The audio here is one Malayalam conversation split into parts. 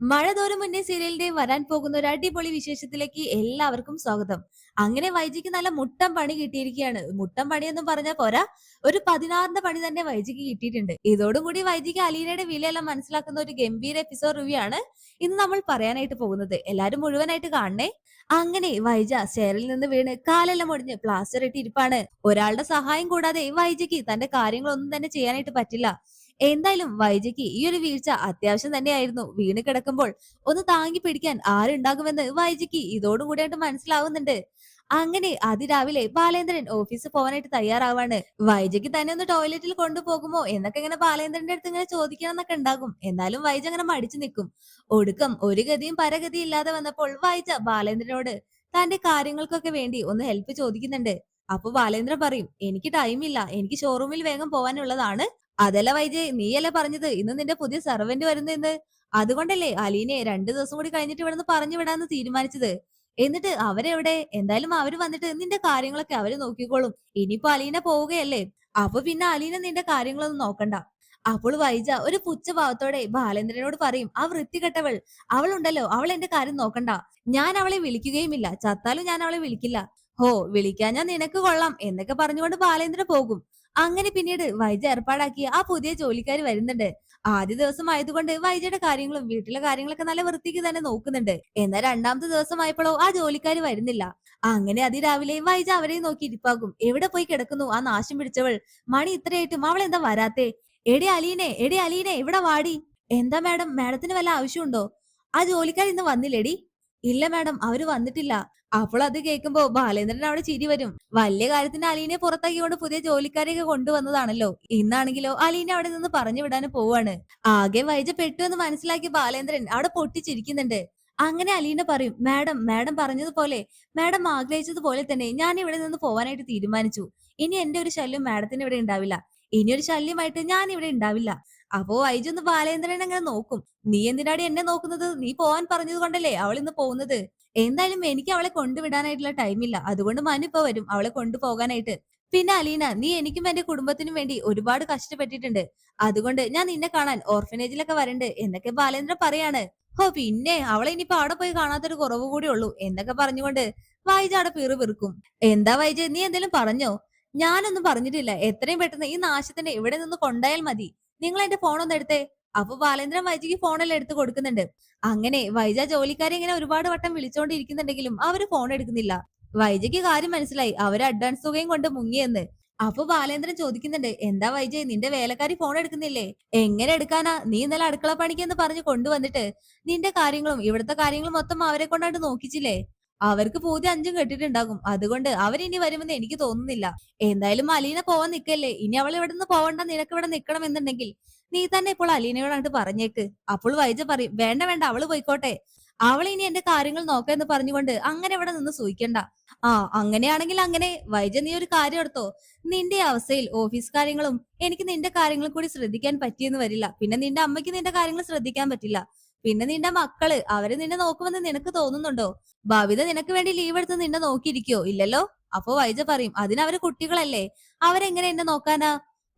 മഴ തോരും മുന്നേ സീരിയലിന്റെ വരാൻ പോകുന്ന ഒരു അടിപൊളി വിശേഷത്തിലേക്ക് എല്ലാവർക്കും സ്വാഗതം. അങ്ങനെ വൈജിക്ക് നല്ല മുട്ടം പണി കിട്ടിയിരിക്കുകയാണ്. മുട്ടം പണി എന്ന് പറഞ്ഞാൽ പോരാ. ഒരു 16ന്റെ പണി തന്നെ വൈജിക്ക് കിട്ടിയിട്ടുണ്ട്. ഇതോടുകൂടി വൈജിക്ക് അലീനയുടെ വിലയെല്ലാം മനസ്സിലാക്കുന്ന ഒരു ഗംഭീര എപ്പിസോഡ് റിവ്യൂ ആണ് ഇന്ന് നമ്മൾ പറയാനായിട്ട് പോകുന്നത്. എല്ലാരും മുഴുവനായിട്ട് കാണണേ. അങ്ങനെ വൈജ സ്റ്റെയറിൽ നിന്ന് വീണ് കാലെല്ലാം ഒടിഞ്ഞ് പ്ലാസ്റ്റർ ഇട്ടിരിപ്പാണ് ഒരാളുടെ സഹായം കൂടാതെ വൈജയ്ക്ക് തന്റെ കാര്യങ്ങളൊന്നും തന്നെ ചെയ്യാനായിട്ട് പറ്റില്ല. എന്തായാലും വൈജയ്ക്ക് ഈ ഒരു വീഴ്ച അത്യാവശ്യം തന്നെയായിരുന്നു. വീണ് കിടക്കുമ്പോൾ ഒന്ന് താങ്ങി പിടിക്കാൻ ആരുണ്ടാകുമെന്ന് വൈജയ്ക്ക് ഇതോടുകൂടിയായിട്ട് മനസ്സിലാവുന്നുണ്ട്. അങ്ങനെ അതിരാവിലെ ബാലേന്ദ്രൻ ഓഫീസിൽ പോകാനായിട്ട് തയ്യാറാവാണ്. വൈജയ്ക്ക് തന്നെ ഒന്ന് ടോയ്ലറ്റിൽ കൊണ്ടുപോകുമോ എന്നൊക്കെ ഇങ്ങനെ ബാലേന്ദ്രന്റെ അടുത്ത് ഇങ്ങനെ ചോദിക്കണം എന്നൊക്കെ ഉണ്ടാകും. എന്നാലും വൈജ അങ്ങനെ മടിച്ചു നിൽക്കും. ഒടുക്കം ഒരു ഗതിയും പരഗതിയും ഇല്ലാതെ വന്നപ്പോൾ വൈജ ബാലേന്ദ്രനോട് തന്റെ കാര്യങ്ങൾക്കൊക്കെ വേണ്ടി ഒന്ന് ഹെൽപ്പ് ചോദിക്കുന്നുണ്ട്. അപ്പൊ ബാലേന്ദ്രൻ പറയും എനിക്ക് ടൈമില്ല എനിക്ക് ഷോറൂമിൽ വേഗം പോവാനുള്ളതാണ്. അതല്ല വൈജയ് നീയല്ലേ പറഞ്ഞത് ഇന്ന് നിന്റെ പുതിയ സെർവന്റ് വരുന്നു എന്ന്. അതുകൊണ്ടല്ലേ അലീനെ രണ്ടു ദിവസം കൂടി കഴിഞ്ഞിട്ട് ഇവിടുന്ന് പറഞ്ഞു വിടാന്ന് തീരുമാനിച്ചത്. എന്നിട്ട് അവരെവിടെ? എന്തായാലും അവർ വന്നിട്ട് നിന്റെ കാര്യങ്ങളൊക്കെ അവർ നോക്കിക്കോളും. ഇനിയിപ്പോ അലീന പോവുകയല്ലേ. അപ്പൊ പിന്നെ അലീന നിന്റെ കാര്യങ്ങളൊന്നും നോക്കണ്ട. അപ്പോൾ വൈജ ഒരു പുച്ഛഭാവത്തോടെ ബാലേന്ദ്രനോട് പറയും ആ വൃത്തികെട്ടവൾ അവളുണ്ടല്ലോ അവൾ എന്റെ കാര്യം നോക്കണ്ട. ഞാൻ അവളെ വിളിക്കുകയുമില്ല. ചത്താലും ഞാൻ അവളെ വിളിക്കില്ല. ഹോ വിളിക്കാൻ ഞാൻ നിനക്ക് കൊള്ളാം എന്നൊക്കെ പറഞ്ഞുകൊണ്ട് ബാലേന്ദ്രൻ പോകും. അങ്ങനെ പിന്നീട് വൈജ ഏർപ്പാടാക്കി ആ പുതിയ ജോലിക്കാർ വരുന്നുണ്ട്. ആദ്യ ദിവസം ആയതുകൊണ്ട് വൈജയുടെ കാര്യങ്ങളും വീട്ടിലെ കാര്യങ്ങളൊക്കെ നല്ല വൃത്തിക്ക് തന്നെ നോക്കുന്നുണ്ട്. എന്നാൽ രണ്ടാമത്തെ ദിവസമായപ്പോഴോ ആ ജോലിക്കാർ വരുന്നില്ല. അങ്ങനെ അതിരാവിലെ വൈജ അവരെ നോക്കി ഇരിപ്പാകും. എവിടെ പോയി കിടക്കുന്നു ആ നാശം പിടിച്ചവൾ? മണി ഇത്രയായിട്ടും അവൾ എന്താ വരാത്തെ? എടി അലീനെ എടി അലീനെ ഇവിടെ വാടി. എന്താ മാഡം മാഡത്തിന് വല്ല ആവശ്യമുണ്ടോ? ആ ജോലിക്കാർ ഇന്ന് വന്നില്ലേടി? ഇല്ല മാഡം അവർ വന്നിട്ടില്ല. അപ്പോൾ അത് കേൾക്കുമ്പോ ബാലേന്ദ്രൻ അവിടെ ചിരി വരും. വലിയ കാര്യത്തിന് പുറത്താക്കി പുറത്താക്കിക്കൊണ്ട് പുതിയ ജോലിക്കാരെയൊക്കെ കൊണ്ടുവന്നതാണല്ലോ. ഇന്നാണെങ്കിലോ അലീനെ അവിടെ നിന്ന് പറഞ്ഞു വിടാനും പോവാണ്. ആകെ വൈജ പെട്ടു എന്ന് മനസ്സിലാക്കി ബാലേന്ദ്രൻ അവിടെ പൊട്ടിച്ചിരിക്കുന്നുണ്ട്. അങ്ങനെ അലീന പറയും മാഡം മാഡം പറഞ്ഞതുപോലെ മാഡം ആഗ്രഹിച്ചതുപോലെ തന്നെ ഞാൻ ഇവിടെ നിന്ന് പോവാനായിട്ട് തീരുമാനിച്ചു. ഇനി എന്റെ ഒരു ശല്യം മാഡത്തിന് ഇവിടെ ഉണ്ടാവില്ല. ഇനിയൊരു ശല്യമായിട്ട് ഞാൻ ഇവിടെ ഉണ്ടാവില്ല. അപ്പോ വൈജ ഒന്ന് ബാലേന്ദ്രനെ അങ്ങനെ നോക്കും. നീ എന്തിനാടി എന്നെ നോക്കുന്നത്? നീ പോവാൻ പറഞ്ഞത് കൊണ്ടല്ലേ അവൾ ഇന്ന് പോകുന്നത്. എന്തായാലും എനിക്ക് അവളെ കൊണ്ടുവിടാനായിട്ടുള്ള ടൈമില്ല. അതുകൊണ്ട് മനു ഇപ്പൊ വരും അവളെ കൊണ്ടുപോകാനായിട്ട്. പിന്നെ അലീന നീ എനിക്കും എന്റെ കുടുംബത്തിനും വേണ്ടി ഒരുപാട് കഷ്ടപ്പെട്ടിട്ടുണ്ട്. അതുകൊണ്ട് ഞാൻ നിന്നെ കാണാൻ ഓർഫനേജിലൊക്കെ വരണ്ട് എന്നൊക്കെ ബാലേന്ദ്രൻ പറയാണ്. ഹോ പിന്നെ അവളെ ഇനിയിപ്പോ അവിടെ പോയി കാണാത്തൊരു കുറവ് കൂടി ഉള്ളൂ എന്നൊക്കെ പറഞ്ഞുകൊണ്ട് വൈജ അവിടെ പിറുപിറുക്കും. എന്താ വൈജ നീ എന്തെങ്കിലും പറഞ്ഞോ? ഞാനൊന്നും പറഞ്ഞിട്ടില്ല. എത്രയും പെട്ടെന്ന് ഈ നാശത്തിനെ ഇവിടെ നിന്ന് കൊണ്ടായാൽ മതി. നിങ്ങൾ എന്റെ ഫോൺ ഒന്ന് എടുത്തേ. അപ്പൊ ബാലേന്ദ്രൻ വൈജയ്ക്ക് ഫോണെല്ലാം എടുത്ത് കൊടുക്കുന്നുണ്ട്. അങ്ങനെ വൈജ ജോലിക്കാരെ ഇങ്ങനെ ഒരുപാട് വട്ടം വിളിച്ചോണ്ടിരിക്കുന്നുണ്ടെങ്കിലും അവർ ഫോൺ എടുക്കുന്നില്ല. വൈജയ്ക്ക് കാര്യം മനസ്സിലായി അവർ അഡ്വാൻസ് തുകയും കൊണ്ട് മുങ്ങിയെന്ന്. അപ്പൊ ബാലേന്ദ്രൻ ചോദിക്കുന്നുണ്ട് എന്താ വൈജയ് നിന്റെ വേലക്കാരി ഫോൺ എടുക്കുന്നില്ലേ? എങ്ങനെ എടുക്കാനാ? നീ ഇന്നലെ അടുക്കള പണിക്കെന്ന് പറഞ്ഞ് കൊണ്ടുവന്നിട്ട് നിന്റെ കാര്യങ്ങളും ഇവിടുത്തെ കാര്യങ്ങളും മൊത്തം അവരെ കൊണ്ടാണ്ട് നോക്കിച്ചില്ലേ? അവർക്ക് പൂതി അഞ്ചും കെട്ടിട്ടുണ്ടാകും. അതുകൊണ്ട് അവരിനി വരുമെന്ന് എനിക്ക് തോന്നുന്നില്ല. എന്തായാലും അലീന പോവാൻ നിക്കല്ലേ. ഇനി അവൾ ഇവിടെ നിന്ന് പോവണ്ട നിനക്ക് ഇവിടെ നിക്കണം എന്നുണ്ടെങ്കിൽ നീ തന്നെ ഇപ്പോൾ അലീനയോടായിട്ട് പറഞ്ഞേക്ക്. അപ്പോൾ വൈജ പറയും വേണ്ട വേണ്ട അവൾ പോയിക്കോട്ടെ. അവൾ ഇനി എന്റെ കാര്യങ്ങൾ നോക്കാം എന്ന് പറഞ്ഞുകൊണ്ട് അങ്ങനെ ഇവിടെ നിന്ന് സൂയിക്കണ്ട ആ അങ്ങനെയാണെങ്കിൽ അങ്ങനെ വൈജ നീ ഒരു കാര്യം എടുത്തോ നിന്റെ അവസ്ഥയിൽ ഓഫീസ് കാര്യങ്ങളും എനിക്ക് നിന്റെ കാര്യങ്ങളും കൂടി ശ്രദ്ധിക്കാൻ പറ്റിയെന്ന് വരില്ല. പിന്നെ നിന്റെ അമ്മയ്ക്ക് നിന്റെ കാര്യങ്ങൾ ശ്രദ്ധിക്കാൻ പറ്റില്ല. പിന്നെ നിന്റെ മക്കൾ അവർ നിന്നെ നോക്കുമെന്ന് നിനക്ക് തോന്നുന്നുണ്ടോ? ഭവിത നിനക്ക് വേണ്ടി ലീവ് എടുത്ത് നിന്നെ നോക്കിയിരിക്കോ? ഇല്ലല്ലോ. അപ്പൊ വൈജ പറയും അതിനവര് കുട്ടികളല്ലേ. അവരെങ്ങനെ എന്നെ നോക്കാനാ?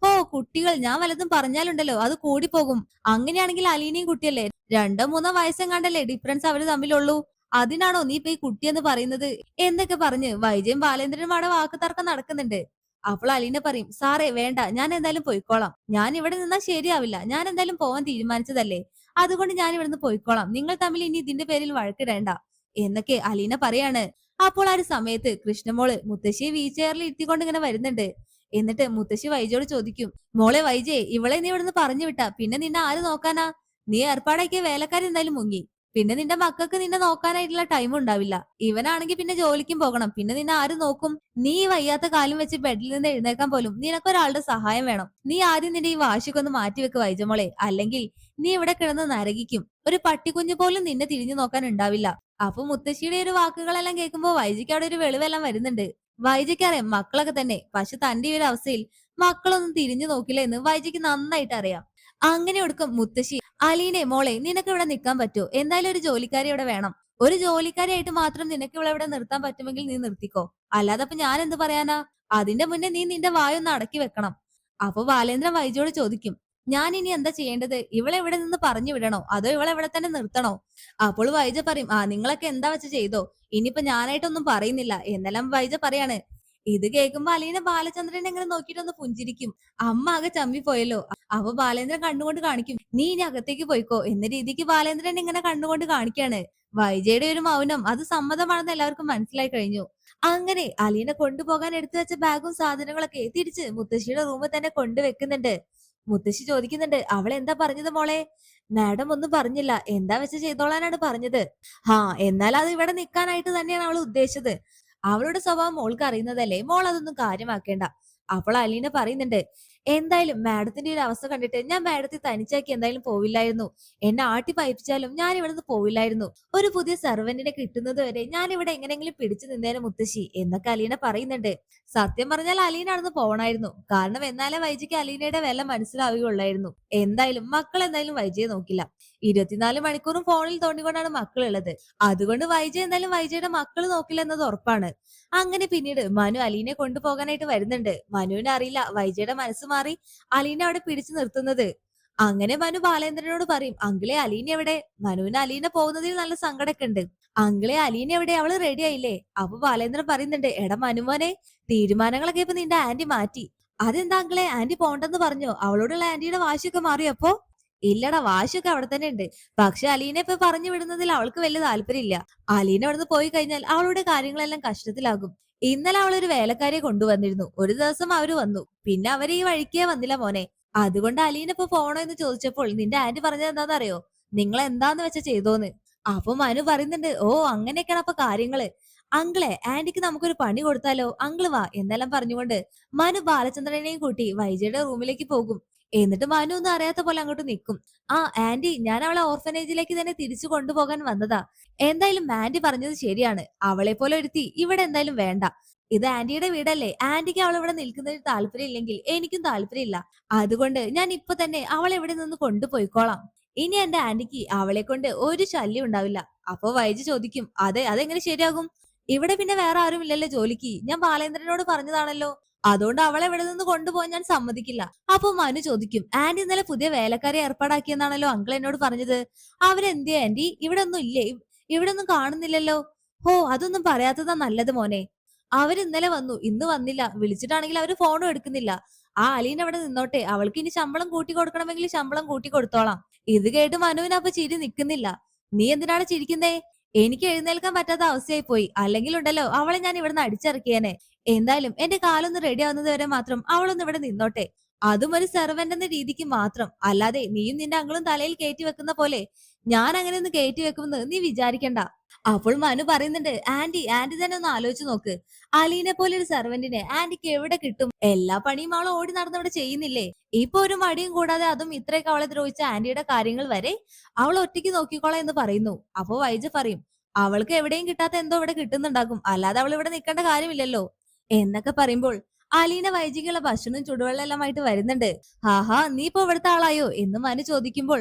ഓ കുട്ടികൾ ഞാൻ വല്ലതും പറഞ്ഞാലുണ്ടല്ലോ അത് കൂടിപ്പോകും. അങ്ങനെയാണെങ്കിൽ അലീനയും കുട്ടിയല്ലേ. രണ്ടോ മൂന്നോ വയസ്സെങ്ങാണ്ടല്ലേ ഡിഫറൻസ് അവർ തമ്മിലുള്ളൂ. അതിനാണോ നീ ഇപ്പൊ ഈ കുട്ടിയെന്ന് പറയുന്നത്? എന്നൊക്കെ പറഞ്ഞ് വൈജയും ബാലേന്ദ്രനും അവിടെ വാക്ക് തർക്കം നടക്കുന്നുണ്ട്. അപ്പോൾ അലീന പറയും സാറേ വേണ്ട ഞാൻ എന്തായാലും പോയിക്കോളാം. ഞാൻ ഇവിടെ നിന്നാ ശരിയാവില്ല. ഞാൻ എന്തായാലും പോവാൻ തീരുമാനിച്ചതല്ലേ. അതുകൊണ്ട് ഞാൻ ഇവിടുന്ന് പോയിക്കോളാം. നിങ്ങൾ തമ്മിൽ ഇനി ഇതിന്റെ പേരിൽ വഴക്കിടേണ്ട. എന്നൊക്കെ അലീന പറയാണ്. അപ്പോൾ ആ ഒരു സമയത്ത് കൃഷ്ണമോൾ മുത്തശ്ശിയെ വീൽ ചെയറിൽ ഇരുത്തിക്കൊണ്ട് ഇങ്ങനെ വരുന്നുണ്ട്. എന്നിട്ട് മുത്തശ്ശി വൈജയോട് ചോദിക്കും മോളെ വൈജേ ഇവളെ നീ ഇവിടുന്ന് പറഞ്ഞു വിട്ടാ പിന്നെ നിന്നെ ആര് നോക്കാനാ? നീ ഏർപ്പാടാക്കിയ വേലക്കാരി എന്തായാലും മുങ്ങി. പിന്നെ നിന്റെ മക്കൾക്ക് നിന്നെ നോക്കാനായിട്ടുള്ള ടൈം ഉണ്ടാവില്ല. ഇവനാണെങ്കിൽ പിന്നെ ജോലിക്കും പോകണം. പിന്നെ നിന്നെ ആര് നോക്കും? നീ വയ്യാത്ത കാലം വെച്ച് ബെഡിൽ നിന്ന് എഴുന്നേക്കാൻ പോലും നിനക്കൊരാളുടെ സഹായം വേണം. നീ ആദ്യം നിന്റെ ഈ വാശിക്കൊന്ന് മാറ്റിവെക്ക് വൈജമോളെ. അല്ലെങ്കിൽ നീ ഇവിടെ കിടന്ന് നരകിക്കും. ഒരു പട്ടിക്കുഞ്ഞു പോലും നിന്നെ തിരിഞ്ഞു നോക്കാൻ ഉണ്ടാവില്ല. അപ്പൊ മുത്തശ്ശിയുടെ ഒരു വാക്കുകളെല്ലാം കേൾക്കുമ്പോൾ വൈജിക്ക് അവിടെ ഒരു വെളിവെല്ലാം വരുന്നുണ്ട്. വൈജയ്ക്കറിയാം മക്കളൊക്കെ തന്നെ. പക്ഷെ തന്റെ ഈ ഒരു അവസ്ഥയിൽ മക്കളൊന്നും തിരിഞ്ഞു നോക്കില്ല എന്ന് വൈജിക്ക് നന്നായിട്ട് അറിയാം. അങ്ങനെ ഒടുക്കം മുത്തശ്ശി അലീനെ മോളെ നിനക്ക് ഇവിടെ നിൽക്കാൻ പറ്റുമോ? എന്തായാലും ഒരു ജോലിക്കാരി ഇവിടെ വേണം. ഒരു ജോലിക്കാരിയായിട്ട് മാത്രം നിനക്ക് ഇവിടെ ഇവിടെ നിർത്താൻ പറ്റുമെങ്കിൽ നീ നിർത്തിക്കോ. അല്ലാതെ അപ്പൊ ഞാൻ എന്ത് പറയാനാ? അതിന്റെ മുന്നേ നീ നിന്റെ വായൊന്ന് അടക്കി വെക്കണം. അപ്പൊ ബാലേന്ദ്രൻ വൈജോട് ചോദിക്കും ഞാൻ ഇനി എന്താ ചെയ്യേണ്ടത് ഇവളെ ഇവിടെ നിന്ന് പറഞ്ഞു വിടണോ അതോ ഇവളെ ഇവിടെ തന്നെ നിർത്തണോ അപ്പോൾ വൈജ പറയും ആ നിങ്ങളൊക്കെ എന്താ വെച്ച് ചെയ്തോ ഇനിയിപ്പൊ ഞാനായിട്ടൊന്നും പറയുന്നില്ല എന്നെല്ലാം വൈജ പറയാണ് ഇത് കേൾക്കുമ്പോ അലീന ബാലചന്ദ്രനെ എങ്ങനെ നോക്കിയിട്ടൊന്ന് പുഞ്ചിരിക്കും അമ്മ ആകെ ചമ്മിപ്പോയല്ലോ അപ്പൊ ബാലേന്ദ്രൻ കണ്ണുകൊണ്ട് കാണിക്കും. നീ ഇനി അകത്തേക്ക് പോയിക്കോ. എന്ന രീതിക്ക് ബാലേന്ദ്രൻ ഇങ്ങനെ കണ്ണുകൊണ്ട് കാണിക്കാണ്. വൈജയുടെ ഒരു മൗനം അത് സമ്മതമാണെന്ന് എല്ലാവർക്കും മനസ്സിലായി കഴിഞ്ഞു. അങ്ങനെ അലീനെ കൊണ്ടുപോകാൻ എടുത്തു വെച്ച ബാഗും സാധനങ്ങളൊക്കെ തിരിച്ച് മുത്തശ്ശിയുടെ റൂമിൽ തന്നെ കൊണ്ടുവെക്കുന്നുണ്ട്. മുത്തശ്ശി ചോദിക്കുന്നുണ്ട് അവൾ എന്താ പറഞ്ഞത് മോളെ? മാഡം ഒന്നും പറഞ്ഞില്ല. എന്താ വെച്ച് ചെയ്തോളാനാണ് പറഞ്ഞത്? ഹാ എന്നാൽ അത് ഇവിടെ നിൽക്കാനായിട്ട് തന്നെയാണ് അവൾ ഉദ്ദേശിച്ചത്. അവളുടെ സ്വഭാവം മോൾക്ക് അറിയുന്നതല്ലേ? മോൾ അതൊന്നും കാര്യമാക്കേണ്ട. അപ്പോൾ അലീന പറയുന്നുണ്ട് എന്തായാലും മാഡത്തിന്റെ ഒരു അവസ്ഥ കണ്ടിട്ട് ഞാൻ മാഡത്തെ തനിച്ചാക്കി എന്തായാലും പോവില്ലായിരുന്നു. എന്നെ ആട്ടി പയപ്പിച്ചാലും ഞാൻ ഇവിടുന്ന് പോവില്ലായിരുന്നു. ഒരു പുതിയ സെർവന്റിനെ കിട്ടുന്നത് വരെ ഞാൻ ഇവിടെ എങ്ങനെയെങ്കിലും പിടിച്ചു നിന്നേനെ മുത്തശ്ശി എന്നൊക്കെ അലീന പറയുന്നുണ്ട്. സത്യം പറഞ്ഞാൽ അലീന അവിടുന്ന് പോകണായിരുന്നു കാരണം എന്നാലേ വൈജിക്ക് അലീനയുടെ വില മനസ്സിലാവുകയുള്ളായിരുന്നു. എന്തായാലും മക്കൾ എന്തായാലും വൈജയെ നോക്കില്ല. ഇരുപത്തിനാല് മണിക്കൂറും ഫോണിൽ തോണ്ടിക്കൊണ്ടാണ് മക്കളുള്ളത്. അതുകൊണ്ട് വൈജ എന്തായാലും വൈജയുടെ മക്കൾ നോക്കില്ല എന്നത് ഉറപ്പാണ്. അങ്ങനെ പിന്നീട് മനു അലീനെ കൊണ്ടുപോകാനായിട്ട് വരുന്നുണ്ട്. മനുവിനെ അറിയില്ല. വൈജയുടെ മനസ്സ് മാറി അലീനെ അവിടെ പിടിച്ചു നിർത്തുന്നത്. അങ്ങനെ മനു ബാലേന്ദ്രനോട് പറയും അങ്കിളെ അലീന എവിടെ? മനുവിന് അലീന പോകുന്നതിൽ നല്ല സങ്കടമൊക്കെ ഉണ്ട്. അങ്കിളെ അലീന എവിടെ? അവൾ റെഡി ആയില്ലേ? അപ്പൊ ബാലേന്ദ്രൻ പറയുന്നുണ്ട് എടാ മനുമോനെ തീരുമാനങ്ങളൊക്കെ ഇപ്പൊ നിന്റെ ആന്റി മാറ്റി. അതെന്താ അങ്കിളെ? ആന്റി പോണ്ടെന്ന് പറഞ്ഞോ? അവളോടുള്ള ആന്റിയുടെ വാശിയൊക്കെ മാറിയപ്പോ ഇല്ലടാ വാശിയൊക്കെ അവിടെ തന്നെ ഉണ്ട് പക്ഷെ അലീനെ ഇപ്പൊ പറഞ്ഞു വിടുന്നതിൽ അവൾക്ക് വലിയ താല്പര്യമില്ല. അലീന അവിടുന്ന് പോയി കഴിഞ്ഞാൽ അവളുടെ കാര്യങ്ങളെല്ലാം കഷ്ടത്തിലാകും. ഇന്നലെ അവളൊരു വേലക്കാരിയെ കൊണ്ടുവന്നിരുന്നു. ഒരു ദിവസം അവർ വന്നു. പിന്നെ അവർ ഈ വഴിക്കേ വന്നില്ല മോനെ. അതുകൊണ്ട് അലീന ഇപ്പൊ പോണോ എന്ന് ചോദിച്ചപ്പോൾ നിന്റെ ആന്റി പറഞ്ഞത് എന്താണെന്നറിയോ നിങ്ങൾ എന്താന്ന് വെച്ച ചെയ്തോന്ന്? അപ്പൊ മനു പറയുന്നുണ്ട് ഓ അങ്ങനെയൊക്കെയാണ് അപ്പൊ കാര്യങ്ങൾ. അങ്കിളെ ആന്റിക്ക് നമുക്കൊരു പണി കൊടുത്താലോ? അങ്കിൾ വാ. എന്നെല്ലാം പറഞ്ഞുകൊണ്ട് മനു ബാലചന്ദ്രനെയും കൂട്ടി വൈജയുടെ റൂമിലേക്ക് പോകും. എന്നിട്ട് മനു ഒന്നും അറിയാത്ത പോലെ അങ്ങോട്ട് നിൽക്കും ആ ആന്റി ഞാൻ അവളെ ഓർഫനേജിലേക്ക് തന്നെ തിരിച്ചു കൊണ്ടുപോകാൻ വന്നതാ. എന്തായാലും ആന്റി പറഞ്ഞത് ശരിയാണ്. അവളെ പോലെ ഒരുത്തി ഇവിടെ എന്തായാലും വേണ്ട. ഇത് ആന്റിയുടെ വീടല്ലേ? ആന്റിക്ക് അവൾ ഇവിടെ നിൽക്കുന്നതിൽ താല്പര്യം ഇല്ലെങ്കിൽ എനിക്കും താല്പര്യമില്ല. അതുകൊണ്ട് ഞാൻ ഇപ്പൊ തന്നെ അവളെ ഇവിടെ നിന്ന് കൊണ്ടുപോയിക്കോളാം. ഇനി എന്റെ ആന്റിക്ക് അവളെ കൊണ്ട് ഒരു ശല്യം ഉണ്ടാവില്ല. അപ്പൊ വൈജു ചോദിക്കും അതെ അതെങ്ങനെ ശരിയാകും? ഇവിടെ പിന്നെ വേറെ ആരും ഇല്ലല്ലോ ജോലിക്ക്. ഞാൻ ബാലേന്ദ്രനോട് പറഞ്ഞതാണല്ലോ. അതുകൊണ്ട് അവളെ ഇവിടെ നിന്ന് കൊണ്ടുപോകാൻ ഞാൻ സമ്മതിക്കില്ല. അപ്പൊ മനു ചോദിക്കും ആന്റി ഇന്നലെ പുതിയ വേലക്കാരെ ഏർപ്പാടാക്കിയെന്നാണല്ലോ അങ്കിൾ എന്നോട് പറഞ്ഞത്? അവരെന്തിയാ ആന്റി? ഇവിടെ ഒന്നും ഇല്ലേ? ഇവിടെ ഒന്നും കാണുന്നില്ലല്ലോ. ഹോ അതൊന്നും പറയാത്തതാ നല്ലത് മോനെ. അവർ ഇന്നലെ വന്നു. ഇന്ന് വന്നില്ല. വിളിച്ചിട്ടാണെങ്കിൽ അവർ ഫോണും എടുക്കുന്നില്ല. ആ അലീന അവിടെ നിന്നോട്ടെ. അവൾക്ക് ഇനി ശമ്പളം കൂട്ടി കൊടുക്കണമെങ്കിൽ ശമ്പളം കൂട്ടി കൊടുത്തോളാം. ഇത് കേട്ട് മനുവിന് അപ്പൊ ചിരി നിക്കുന്നില്ല നീ എന്തിനാണ് ചിരിക്കുന്നേ? എനിക്ക് എഴുന്നേൽക്കാൻ പറ്റാത്ത അവസ്ഥയായി പോയി. അല്ലെങ്കിൽ ഉണ്ടല്ലോ അവളെ ഞാൻ ഇവിടുന്ന് അടിച്ചിറക്കിയേനെ. എന്തായാലും എന്റെ കാലൊന്ന് റെഡി ആവുന്നത് വരെ മാത്രം അവളൊന്ന് ഇവിടെ നിന്നോട്ടെ. അതും ഒരു സെർവന്റ് എന്ന രീതിക്ക് മാത്രം. അല്ലാതെ നീയും നിന്റെ അങ്ങളും തലയിൽ കയറ്റി വെക്കുന്ന പോലെ ഞാൻ അങ്ങനെ ഒന്ന് കയറ്റി വെക്കുമെന്ന് നീ വിചാരിക്കണ്ട. അപ്പോൾ മനു പറയുന്നുണ്ട് ആന്റി ആന്റി തന്നെ ഒന്ന് ആലോചിച്ച് നോക്ക്. അലീനെ പോലെ ഒരു സെർവന്റിനെ ആന്റിക്ക് എവിടെ കിട്ടും? എല്ലാ പണിയും അവൾ ഓടി നടന്നവിടെ ചെയ്യുന്നില്ലേ? ഇപ്പൊ ഒരു മടിയും കൂടാതെ അതും ഇത്രയൊക്കെ അവളെ ദ്രോഹിച്ച ആന്റിയുടെ കാര്യങ്ങൾ വരെ അവൾ ഒറ്റയ്ക്ക് നോക്കിക്കോളാം എന്ന് പറയുന്നു. അപ്പൊ വൈജ പറയും അവൾക്ക് എവിടെയും കിട്ടാത്ത എന്തോ ഇവിടെ കിട്ടുന്നുണ്ടാകും. അല്ലാതെ അവൾ ഇവിടെ നിൽക്കേണ്ട കാര്യമില്ലല്ലോ. എന്നൊക്കെ പറയുമ്പോൾ അലീന വൈജിക്കുള്ള ഭക്ഷണവും ചുടുവെള്ളം എല്ലാമായിട്ട് വരുന്നുണ്ട്. ഹാഹാ നീ ഇപ്പൊ ഇവിടുത്തെ ആളായോ? എന്ന് മനു ചോദിക്കുമ്പോൾ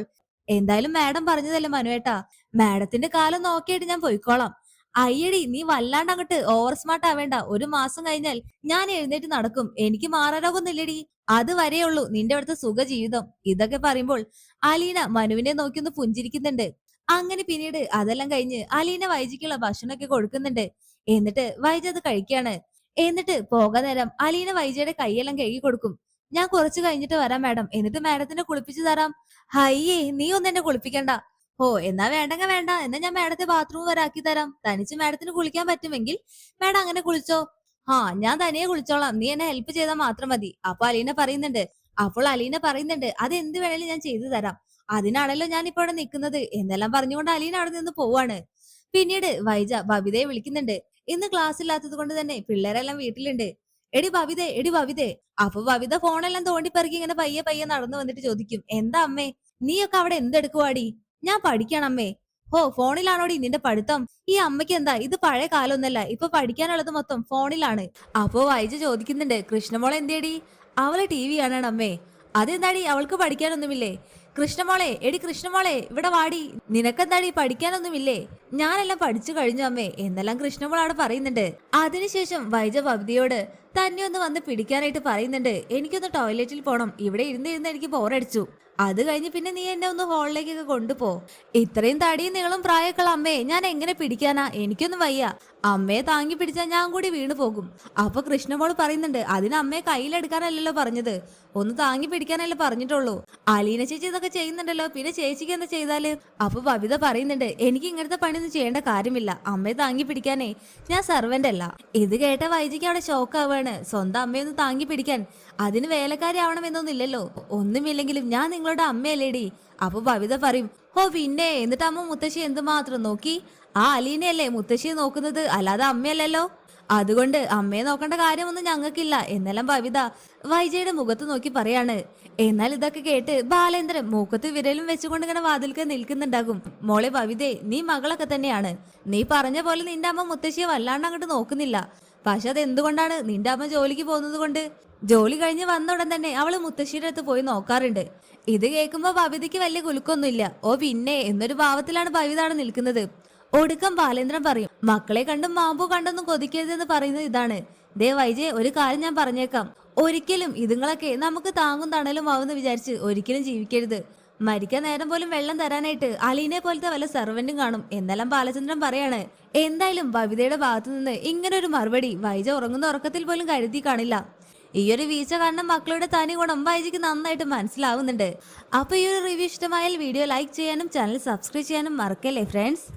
എന്തായാലും മാഡം പറഞ്ഞതല്ലേ മനുവേട്ടാ മാഡത്തിന്റെ കാലം നോക്കിയിട്ട് ഞാൻ പോയിക്കോളാം. അയ്യടി നീ വല്ലാണ്ട് അങ്ങോട്ട് ഓവർ സ്മാർട്ട് ആവേണ്ട ഒരു മാസം കഴിഞ്ഞാൽ ഞാൻ എഴുന്നേറ്റ് നടക്കും. എനിക്ക് മാറാനാകുന്നില്ലടി അത് വരെയുള്ളൂ നിന്റെ അടുത്ത സുഖ ജീവിതം ഇതൊക്കെ പറയുമ്പോൾ അലീന മനുവിനെ നോക്കി ഒന്ന് പുഞ്ചിരിക്കുന്നുണ്ട്. അങ്ങനെ പിന്നീട് അതെല്ലാം കഴിഞ്ഞ് അലീന വൈജിക്കുള്ള ഭക്ഷണമൊക്കെ കൊടുക്കുന്നുണ്ട്. എന്നിട്ട് വൈജ അത് കഴിക്കാണ്. എന്നിട്ട് പോകാൻ നേരം അലീന വൈജയുടെ കൈയെല്ലാം കഴുകി കൊടുക്കും. ഞാൻ കുറച്ച് കഴിഞ്ഞിട്ട് വരാം മാഡം. എന്നിട്ട് മാഡത്തിനെ കുളിപ്പിച്ചു തരാം. ഹയ്യേ നീ ഒന്നും എന്നെ കുളിപ്പിക്കണ്ട. ഓ എന്നാ വേണ്ടെങ്ക വേണ്ട. എന്നാ ഞാൻ മാഡത്തെ ബാത്റൂം വരെ ആക്കി തരാം. തനിച്ച് മാഡത്തിന് കുളിക്കാൻ പറ്റുമെങ്കിൽ മാഡം അങ്ങനെ കുളിച്ചോ. ആ ഞാൻ തനിയെ കുളിച്ചോളാം. നീ എന്നെ ഹെൽപ്പ് ചെയ്താൽ മാത്രം മതി. അപ്പൊ അലീന പറയുന്നുണ്ട്. അപ്പോൾ അലീന പറയുന്നുണ്ട് അത് എന്ത് വേണേലും ഞാൻ ചെയ്തു തരാം. അതിനാണല്ലോ ഞാൻ ഇപ്പൊ അവിടെ നിൽക്കുന്നത് എന്നെല്ലാം പറഞ്ഞുകൊണ്ട് അലീന അവിടെ നിന്ന് പോവാണ്. പിന്നീട് വൈജ ബബിതയെ വിളിക്കുന്നുണ്ട്. ഇന്ന് ക്ലാസ് ഇല്ലാത്തത് കൊണ്ട് തന്നെ പിള്ളേരെല്ലാം വീട്ടിലുണ്ട്. എടി ബബിതേ എടി ബബിതേ അപ്പൊ വവിത ഫോണെല്ലാം തോണ്ടിപ്പെറുക്കി ഇങ്ങനെ പയ്യെ പയ്യെ നടന്നു വന്നിട്ട് ചോദിക്കും എന്താ അമ്മേ നീയൊക്കെ അവിടെ എന്തെടുക്കുവാടി? ഞാൻ പഠിക്കണം അമ്മേ. ഹോ ഫോണിലാണോടി നിന്റെ പഠിത്തം? ഈ അമ്മയ്ക്ക് എന്താ ഇത് പഴയ കാലമൊന്നല്ല ഇപ്പൊ പഠിക്കാനുള്ളത് മൊത്തം ഫോണിലാണ്. അപ്പോ വൈജ ചോദിക്കുന്നുണ്ട് കൃഷ്ണമോളെ എന്തേടി അവളെ ടി വി കാണാണ് അമ്മേ. അതെന്താടി അവൾക്ക് പഠിക്കാനൊന്നുമില്ലേ? കൃഷ്ണമോളെ എടി കൃഷ്ണമോളെ ഇവിടെ വാടി. നിനക്കെന്താടി പഠിക്കാനൊന്നുമില്ലേ? ഞാനെല്ലാം പഠിച്ചു കഴിഞ്ഞു അമ്മേ. എന്നെല്ലാം കൃഷ്ണമോളാണ് പറയുന്നുണ്ട്. അതിനുശേഷം വൈജ ഭവതിയോട് തന്നെ ഒന്ന് വന്ന് പിടിക്കാനായിട്ട് പറയുന്നുണ്ട്. എനിക്കൊന്ന് ടോയ്ലറ്റിൽ പോകണം ഇവിടെ ഇരുന്ന് ഇരുന്ന് എനിക്ക് ബോറടിച്ചു. അത് കഴിഞ്ഞ് പിന്നെ നീ എന്നെ ഒന്ന് ഹോളിലേക്കൊക്കെ കൊണ്ടുപോ. ഇത്രയും തടിയും നീളം പ്രായമൊക്കെയുള്ള അമ്മേ ഞാൻ എങ്ങനെ പിടിക്കാനാ? എനിക്കൊന്നും വയ്യ. അമ്മയെ താങ്ങി പിടിച്ചാൽ ഞാൻ കൂടി വീണു പോകും. അപ്പൊ കൃഷ്ണമോൾ പറയുന്നുണ്ട് അതിന് അമ്മയെ കയ്യിലെടുക്കാനല്ലല്ലോ പറഞ്ഞത്. ഒന്ന് താങ്ങി പിടിക്കാനല്ലേ പറഞ്ഞിട്ടുള്ളൂ. അലീന ചേച്ചി ഇതൊക്കെ ചെയ്യുന്നുണ്ടല്ലോ. പിന്നെ ചേച്ചിക്ക് എന്താ ചെയ്താൽ? അപ്പൊ ബബിത പറയുന്നുണ്ട് എനിക്ക് ഇങ്ങനത്തെ പണിയൊന്നും ചെയ്യേണ്ട കാര്യമില്ല. അമ്മയെ താങ്ങി പിടിക്കാനേ ഞാൻ സർവന്റ് അല്ല. ഇത് കേട്ട വൈജിക്ക് അവിടെ ഷോക്ക് ആവാണ് സ്വന്തം അമ്മയൊന്ന് താങ്ങി പിടിക്കാൻ. അതിന് വേലക്കാരി ആവണമെന്നൊന്നുമില്ലല്ലോ. ഒന്നുമില്ലെങ്കിലും ഞാൻ നിങ്ങളുടെ അമ്മയല്ലേടി. അപ്പൊ ഭവിത പറയും ഓ പിന്നെ എന്നിട്ട് അമ്മ മുത്തശ്ശി എന്തുമാത്രം നോക്കി? ആ അലീനയല്ലേ മുത്തശ്ശിയെ നോക്കുന്നത്. അല്ലാതെ അമ്മയല്ലല്ലോ. അതുകൊണ്ട് അമ്മയെ നോക്കേണ്ട കാര്യമൊന്നും ഞങ്ങൾക്കില്ല. എന്നെല്ലാം ഭവിത വൈജയുടെ മുഖത്ത് നോക്കി പറയാണ്. എന്നാൽ ഇതൊക്കെ കേട്ട് ബാലേന്ദ്രൻ മൂക്കത്ത് വിരലും വെച്ചുകൊണ്ട് ഇങ്ങനെ വാതിൽക്ക് നിൽക്കുന്നുണ്ടാകും. മോളെ ഭവിതേ നീ മകളൊക്കെ തന്നെയാണ്. നീ പറഞ്ഞ പോലെ നിന്റെ അമ്മ മുത്തശ്ശിയെ വല്ലാണ്ട് അങ്ങോട്ട് നോക്കുന്നില്ല. പക്ഷെ അത് എന്തുകൊണ്ടാണ് നിന്റെ അമ്മ ജോലിക്ക് പോകുന്നത് കൊണ്ട്? ജോലി കഴിഞ്ഞ് വന്ന ഉടൻ തന്നെ അവൾ മുത്തശ്ശിയുടെ അടുത്ത് പോയി നോക്കാറുണ്ട്. ഇത് കേൾക്കുമ്പോ ഭവിതയ്ക്ക് വലിയ കുലുക്കൊന്നുമില്ല. ഓ പിന്നെ എന്നൊരു ഭാവത്തിലാണ് ഭവിതാണ് നിൽക്കുന്നത്. ഒടുക്കം ബാലേന്ദ്രൻ പറയും മക്കളെ കണ്ടും മാമ്പു കണ്ടൊന്നും കൊതിക്കരുതെന്ന് പറയുന്നത് ഇതാണ്. ദേ വൈജയ് ഒരു കാര്യം ഞാൻ പറഞ്ഞേക്കാം. ഒരിക്കലും ഇതുങ്ങളൊക്കെ നമുക്ക് താങ്ങും തണലും ആവുമെന്ന് വിചാരിച്ച് ഒരിക്കലും ജീവിക്കരുത്. മരിക്കാൻ നേരം പോലും വെള്ളം തരാനായിട്ട് അലീനെ പോലത്തെ വല്ല സെർവന്റും കാണും. എന്നെല്ലാം ബാലചന്ദ്രൻ പറയാണ്. എന്തായാലും ബബിതയുടെ ഭാഗത്തു നിന്ന് ഇങ്ങനെ ഒരു മറുപടി വൈജ ഉറങ്ങുന്ന ഉറക്കത്തിൽ പോലും കരുതി കാണില്ല. ഈ ഒരു വീഴ്ച കാരണം മക്കളുടെ തനി ഗുണം വൈജയ്ക്ക് നന്നായിട്ട് മനസ്സിലാവുന്നുണ്ട്. അപ്പൊ ഈ ഒരു റിവ്യൂ ഇഷ്ടമായാൽ വീഡിയോ ലൈക്ക് ചെയ്യാനും ചാനൽ സബ്സ്ക്രൈബ് ചെയ്യാനും മറക്കല്ലേ ഫ്രണ്ട്സ്